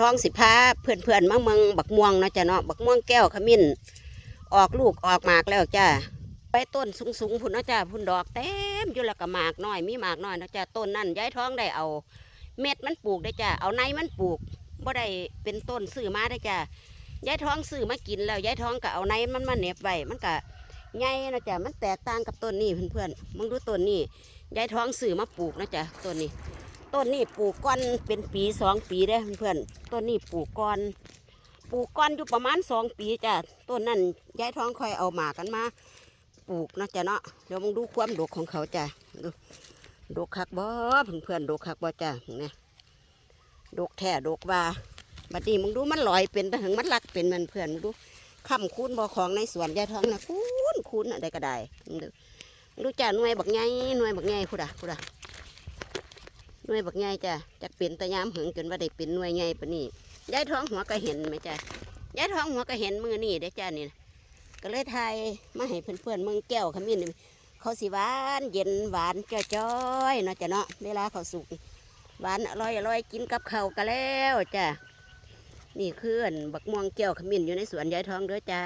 ท้องสิพาเพื่อนเพื่อนมาเมืองบักม่วงเนาะจ้ะเนาะบักม่วงแก้วขมิ้นออกลูกออกหมากแล้วจ้ะไปต้นสูงสูงๆพุ่นเนาะจ้ะพุ่นดอกเต็มอยู่แล้วก็หมากน้อยมีหมากน้อยเนาะจ้ะต้นนั่นย้ายท้องได้เอา เม็ดมันปลูกได้จ้ะเอาในมันปลูกบ่ได้เป็นต้นซื้อมาได้จ้ะย้ายท้องซื้อมากินแล้วย้ายท้องก็เอาในมันมาเน็บไว้มันก็ใหญ่นะจ้ะมันแตกต่างกับต้นนี้เพื่อนๆมึงดูต้นนี้ย้ายท้องซื้อมาปลูกนะจ้ะต้นนี้ ต้นนี้ปลูกก้อนเป็นปีสองปีได้อเพื่อนต้นนี้ปลูกก้อน ปลูกก้อนอยู่ประมาณสองปีจ้ะต้นนั้นยายท้องคอยเอาหมากันมา ปลูกนะจ้ะเนาะเดี๋ยวมึงดูความดกของเขาจ้ะดูดกคักบ่เพื่อนๆดกคักบ่จ้ะเนี่ยดกแท้ดกว่าบัดนี้มึงดูมันลอยเป็นแต่ถึงมันรักเป็นมันเพื่อนมึงดูค้ำคูนบ่ของในสวนยายท้องนะคูนคูนอะไรก็ได้มึงดูดูจ้ะหน่วยบักใหญ่หน่วยบักใหญ่พูดอะพูดอะ หน่วยบักใหญ่จ้ะจักเป็นตะยามหึงจนว่าได้เป็นหน่วยใหญ่ปานนี้ยายท้องหัวก็เห็นไหมจ้ะยายท้องหัวก็เห็นมือนี่ได้จ้ะนี่ก็เลยทายมาให้เพื่อนๆเมืองแก้วขมิ้นเขาสิหวานเย็นหวานจ้อยๆเนาะจ้ะเนาะเวลาเขาสุกหวานอร่อยอร่อยกินกับข้าวกันแล้วจ้ะนี่คืออันบักม่วงแก้วขมิ้นอยู่ในสวนยายท้องเด้อจ้า